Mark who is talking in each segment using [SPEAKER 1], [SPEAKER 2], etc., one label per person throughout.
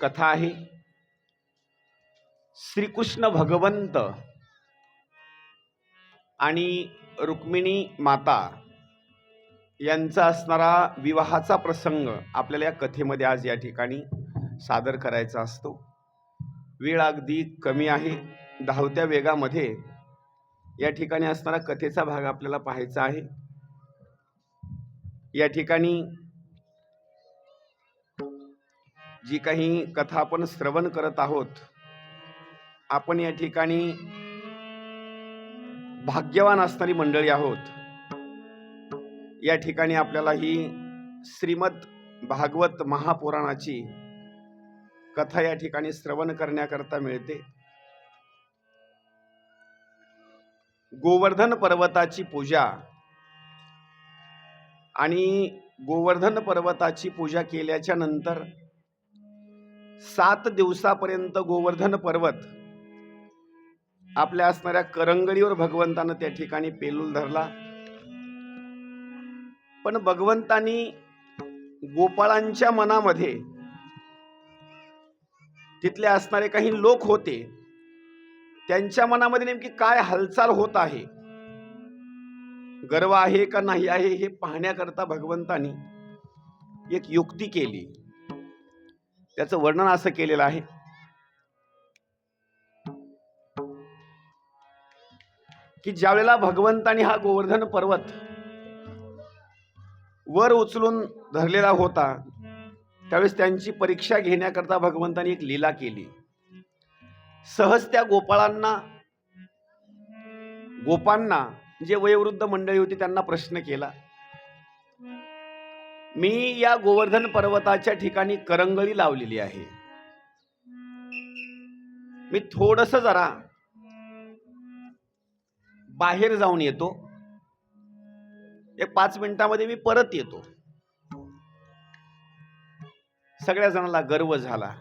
[SPEAKER 1] कथा आहे श्रीकृष्ण भगवंत आणि रुक्मिणी माता यांचा असणारा विवाहाचा प्रसंग आपल्याला या कथेमध्ये आज या ठिकाणी सादर करायचा असतो. वेळ अगदी कमी आहे. धावत्या वेगामध्ये या ठिकाणी असणारा कथेचा भाग आपल्याला पाहायचा आहे. या ठिकाणी जी काही कथा आपण श्रवण करत आहोत आपण या ठिकाणी भाग्यवान असणारी मंडळी आहोत. या ठिकाणी आपल्याला ही श्रीमद भागवत महापुराणाची कथा या ठिकाणी श्रवण करण्याकरता मिळते. गोवर्धन पर्वताची पूजा आणि गोवर्धन पर्वताची पूजा केल्याच्यानंतर सात दिवसापर्यंत गोवर्धन पर्वत आपल्या असणाऱ्या करंगळीवर भगवंतानं त्या ठिकाणी पेलूल धरला. पण भगवंतानी गोपाळांच्या मनामध्ये तिथले असणारे काही लोक होते त्यांच्या मनामध्ये नेमकी काय हालचाल होत आहे? गर्व आहे का नाही आहे हे पाहण्याकरता भगवंतानी एक युक्ती केली. त्याचं वर्णन असं केलेलं आहे. की ज्यावेळेला भगवंतानी हा गोवर्धन पर्वत वर उचलून धरलेला होता त्यावेळेस त्यांची परीक्षा घेण्याकरता भगवंतानी एक लीला केली. सहज त्या गोपाळांना गोपांना जे वयोवृद्ध मंडळी होती त्यांना प्रश्न केला. मी या गोवर्धन पर्वताच्या ठिकाणी करंगळी लावलेली आहे. मी थोडस जरा बाहेर जाऊन येतो. एक पाच मिनिटामध्ये मी परत येतो. सगळ्या जणांना गर्व झाला.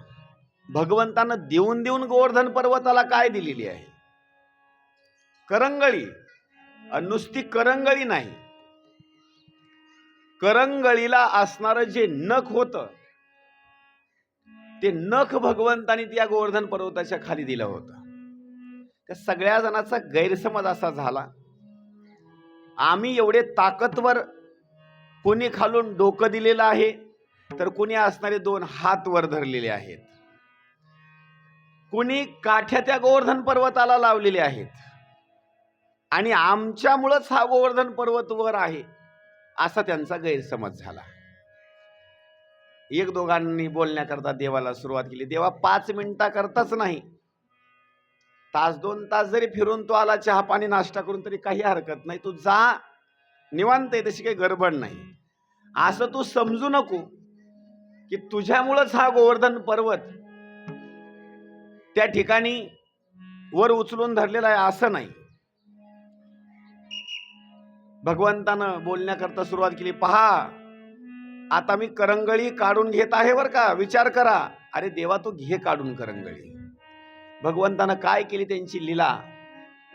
[SPEAKER 1] भगवंतानं देऊन देऊन गोवर्धन पर्वताला काय दिलेली आहे? करंगळी. नुसती करंगळी नाही. करंगळीला असणारं जे नख होतं ते नख भगवंतानी त्या गोवर्धन पर्वताच्या खाली दिलं होतं. त्या सगळ्या जणांचा गैरसमज असा झाला. आम्ही एवढे ताकदवर कोणी खालून डोकं दिलेलं आहे तर कुणी असणारे दोन हात वर धरलेले आहेत. कुणी काठ्या त्या गोवर्धन पर्वताला लावलेले आहेत. आणि आमच्यामुळंच हा गोवर्धन पर्वत वर आहे. असा त्यांचा गैरसमज झाला. एक दोघांनी बोलण्याकरता देवाला सुरुवात केली. देवा पाच मिनिटाकरताच नाही. तास दोन तास जरी फिरून तो आला चहा पाणी नाश्ता करून तरी काही हरकत नाही. तू जा. निवांत आहे तशी काही गडबड नाही. असं तू समजू नको की तुझ्यामुळंच हा गोवर्धन पर्वत त्या ठिकाणी वर उचलून धरलेला आहे असं नाही. भगवंतानं बोलण्याकरता सुरुवात केली पहा आता मी करंगळी काढून घेत आहे बर का विचार करा. अरे देवा तू घे काढून करंगळी. भगवंतानं काय केली त्यांची लीला?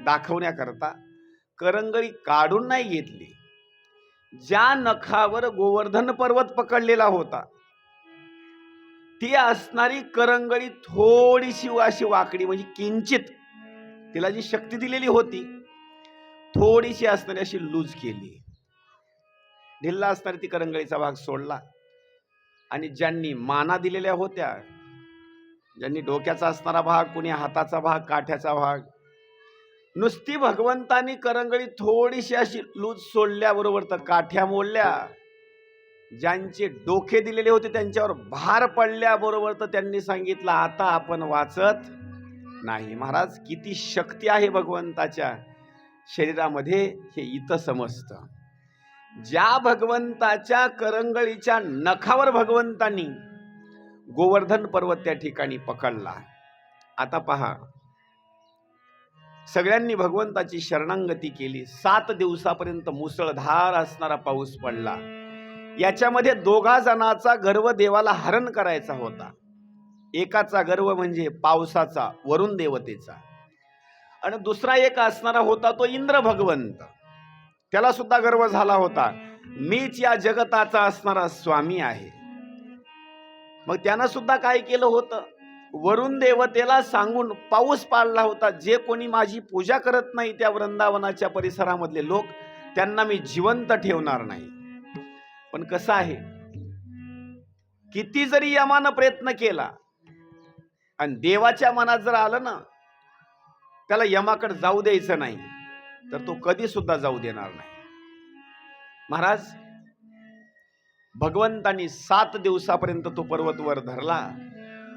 [SPEAKER 1] दाखवण्याकरता करंगळी काढून नाही घेतली. ज्या नखावर गोवर्धन पर्वत पकडलेला होता ती असणारी करंगळी थोडीशी अशी वाकडी म्हणजे किंचित तिला जी शक्ती दिलेली होती थोडीशी असणारी अशी लूज केली. ढिल्ला असणारी ती करंगळीचा भाग सोडला. आणि ज्यांनी माना दिलेल्या होत्या ज्यांनी डोक्याचा असणारा भाग कुणी हाताचा भाग काठ्याचा भाग नुसती भगवंतानी करंगळी थोडीशी अशी लूज सोडल्याबरोबर तर काठ्या मोडल्या. ज्यांचे डोके दिलेले होते त्यांच्यावर भार पडल्याबरोबर तर त्यांनी सांगितलं आता आपण वाचत नाही. महाराज किती शक्ती आहे भगवंताच्या. शरीरामध्ये हे इथं समजतं. ज्या भगवंताच्या करंगळीच्या नखावर भगवंतांनी गोवर्धन पर्वत त्या ठिकाणी पकडला. आता पहा. सगळ्यांनी भगवंताची शरणांगती केली. सात दिवसापर्यंत मुसळधार असणारा पाऊस पडला. याच्यामध्ये दोघा जणाचा गर्व देवाला हरण करायचा होता. एकाचा गर्व म्हणजे पावसाचा वरुण देवतेचा. आणि दुसरा एक असणारा होता तो इंद्र भगवंत त्याला सुद्धा गर्व झाला होता मीच या जगताचा असणारा स्वामी आहे. मग त्यानं सुद्धा काय केलं होतं? वरुण देवतेला सांगून पाऊस पाडला होता जे कोणी माझी पूजा करत नाही त्या वृंदावनाच्या परिसरामधले लोक त्यांना मी जिवंत ठेवणार नाही. पण कसं आहे? किती जरी यमानं प्रयत्न केला आणि देवाच्या मनात जर आलं ना त्याला यमाकडे जाऊ द्यायचं नाही तर तो कधी सुद्धा जाऊ देणार नाही. महाराज भगवंतानी सात दिवसापर्यंत तो पर्वतवर धरला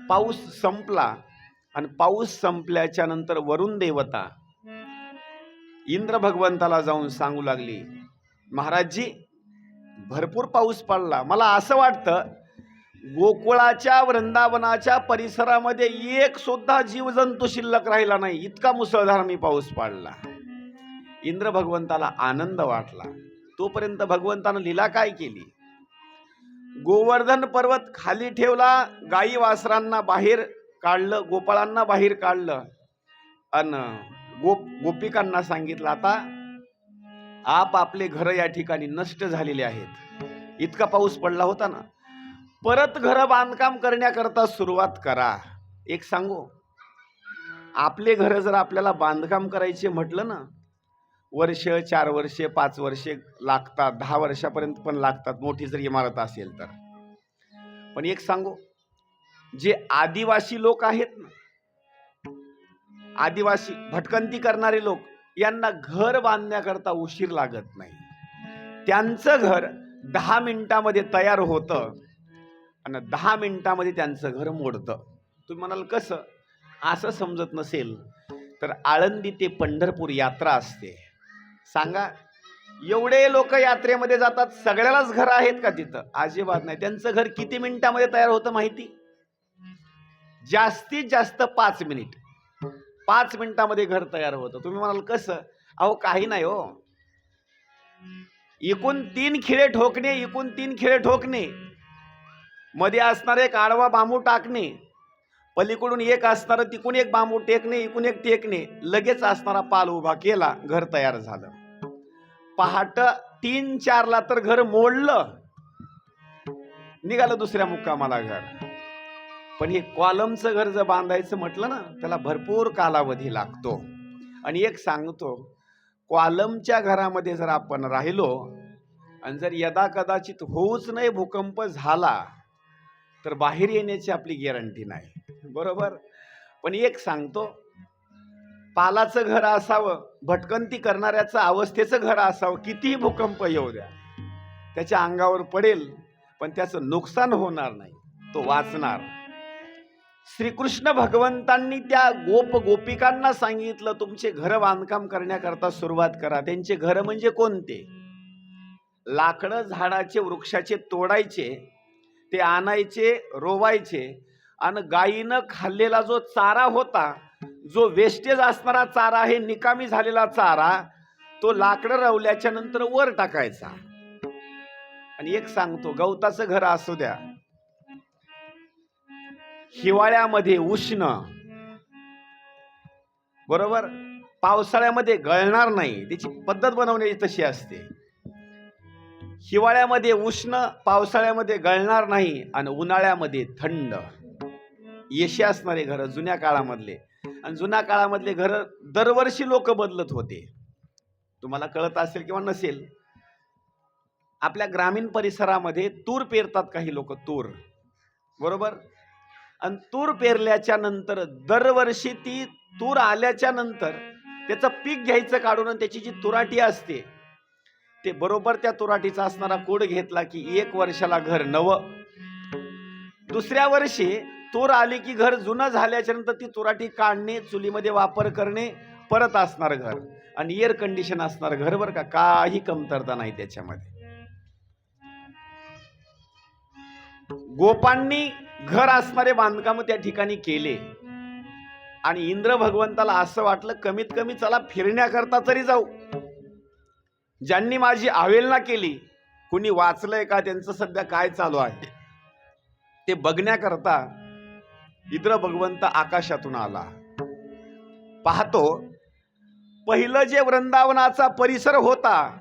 [SPEAKER 1] पाऊस संपला आणि पाऊस संपल्याच्या नंतर वरुण देवता इंद्र भगवंताला जाऊन सांगू लागली महाराजजी भरपूर पाऊस पडला. मला असं वाटतं गोकुळाच्या वृंदावनाच्या परिसरामध्ये एक सुद्धा जीवजंतू शिल्लक राहिला नाही. इतका मुसळधार मी पाऊस पाडला. इंद्र भगवंताला आनंद वाटला. तोपर्यंत भगवंतानं लीला काय केली? गोवर्धन पर्वत खाली ठेवला गाई वासरांना बाहेर काढलं गोपाळांना बाहेर काढलं. अन गोप गोपिकांना सांगितलं आता आप आपले घर या ठिकाणी नष्ट झालेले आहेत. इतका पाऊस पडला होता ना परत घर बांधकाम करण्याकरता सुरुवात करा. एक सांगू? आपले घर जर आपल्याला बांधकाम करायचे म्हटलं ना वर्ष चार वर्षे पाच वर्षे लागतात दहा वर्षापर्यंत पण लागतात मोठी जर इमारत असेल तर. पण एक सांगू? जे आदिवासी लोक आहेत ना आदिवासी भटकंती करणारे लोक यांना घर बांधण्याकरता उशीर लागत नाही. त्यांचं घर दहा मिनिटामध्ये तयार होतं आणि दहा मिनटामध्ये त्यांचं घर मोडतं. तुम्ही म्हणाल कसं? असं समजत नसेल. तर आळंदी ते पंढरपूर यात्रा असते. सांगा एवढे लोक यात्रेमध्ये जातात सगळ्यालाच घर आहेत का तिथं? अजिबात नाही. त्यांचं घर किती मिनिटामध्ये तयार होतं माहिती? जास्तीत जास्त पाच मिनिट. पाच मिनिटामध्ये घर तयार होतं. तुम्ही म्हणाल कसं? अहो काही नाही हो. एकूण तीन खिळे ठोकणे एकूण तीन खिळे ठोकणे. मध्ये असणारे एक आडवा बांबू टाकणे. पलीकडून एक असणारं तिकून एक बांबू टेकणे इकून एक टेकणे. लगेच असणारा पाल उभा केला घर तयार झालं. पहाट तीन चारला तर घर मोडलं. निघालं दुसऱ्या मुक्कामाला घर. पण हे कॉलमचं घर जर बांधायचं म्हटलं ना त्याला भरपूर कालावधी लागतो. आणि एक सांगतो कॉलमच्या घरामध्ये जर आपण राहिलो आणि जर यदा कदाचित होऊच नाही भूकंप झाला तर बाहेर येण्याची आपली गॅरंटी नाही. बरोबर? पण एक सांगतो पालाचं घर असावं भटकंती करणाऱ्याचं अवस्थेचं घर असावं कितीही भूकंप येऊ द्या त्याच्या अंगावर पडेल पण त्याचं नुकसान होणार नाही तो वाचणार. श्रीकृष्ण भगवंतांनी त्या गोप गोपिकांना सांगितलं तुमचे घर बांधकाम करण्याकरता सुरुवात करा. त्यांचे घर म्हणजे कोणते? लाकडं झाडाचे वृक्षाचे तोडायचे ते आणायचे रोवायचे. आणि गायीनं खाल्लेला जो चारा होता जो वेस्टेज असणारा चारा आहे निकामी झालेला चारा तो लाकडं रवल्याच्या नंतर वर टाकायचा. आणि एक सांगतो गवताचं घर असू द्या. हिवाळ्यामध्ये उष्ण. बरोबर? पावसाळ्यामध्ये गळणार नाही. त्याची पद्धत बनवण्याची तशी असते. हिवाळ्यामध्ये उष्ण पावसाळ्यामध्ये गळणार नाही आणि उन्हाळ्यामध्ये थंड. येशी असणारे घरं जुन्या काळामधले. आणि जुन्या काळामधले घर दरवर्षी लोक बदलत होते. तुम्हाला कळत असेल किंवा नसेल आपल्या ग्रामीण परिसरामध्ये तूर पेरतात काही लोक तूर. बरोबर? आणि तूर पेरल्याच्या नंतर दरवर्षी ती तूर आल्याच्यानंतर त्याचं पीक घ्यायचं काढून आणि त्याची जी तुराटी असते ते बरोबर त्या तुराटीचा असणारा कोड घेतला की एक वर्षाला घर नवं. दुसऱ्या वर्षी तूर आली की घर जुनं झाल्याच्यानंतर ती तुराटी काढणे चुलीमध्ये वापर करणे परत असणार घर. आणि एअर कंडिशन असणार घर बरं का काही कमतरता नाही त्याच्यामध्ये. गोपांनी घर असणारे बांधकाम त्या ठिकाणी केले. आणि इंद्र भगवंताला असं वाटलं कमीत कमी चला फिरण्याकरता तरी जाऊ. ज्यांनी माझी आवेलना केली कुणी वाचलंय का त्यांचं सध्या काय चालू आहे? ते बघण्याकरता इंद्र भगवंत आकाशातून आला. पाहतो पहिलं जे वृंदावनाचा परिसर होता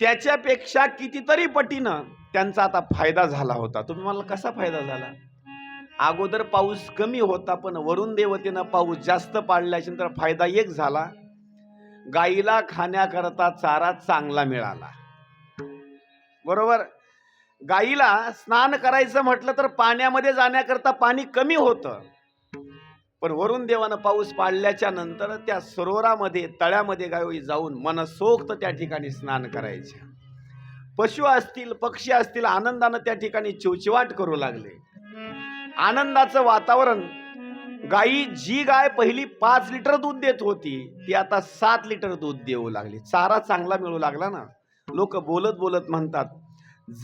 [SPEAKER 1] त्याच्यापेक्षा कितीतरी पटीनं त्यांचा आता फायदा झाला होता. तुम्ही मला कसा फायदा झाला? अगोदर पाऊस कमी होता पण वरुण देवतेनं पाऊस जास्त पाडल्याच्या नंतर फायदा एक झाला. गाईला खाण्याकरता चारा चांगला मिळाला. बरोबर? गाईला स्नान करायचं म्हटलं तर पाण्यामध्ये जाण्याकरता पाणी कमी होतं. पण वरुण देवानं पाऊस पाडल्याच्या नंतर त्या सरोवरामध्ये तळ्यामध्ये गायी जाऊन मनसोक्त त्या ठिकाणी स्नान करायचे पशु असतील पक्षी असतील आनंदानं त्या ठिकाणी चिवचिवाट करू लागले. आनंदाचं वातावरण गाई जी गाय पहिली पाच लिटर दूध देत होती ती आता सात लिटर दूध देऊ लागली. चारा चांगला मिळू लागला ना. लोक बोलत बोलत म्हणतात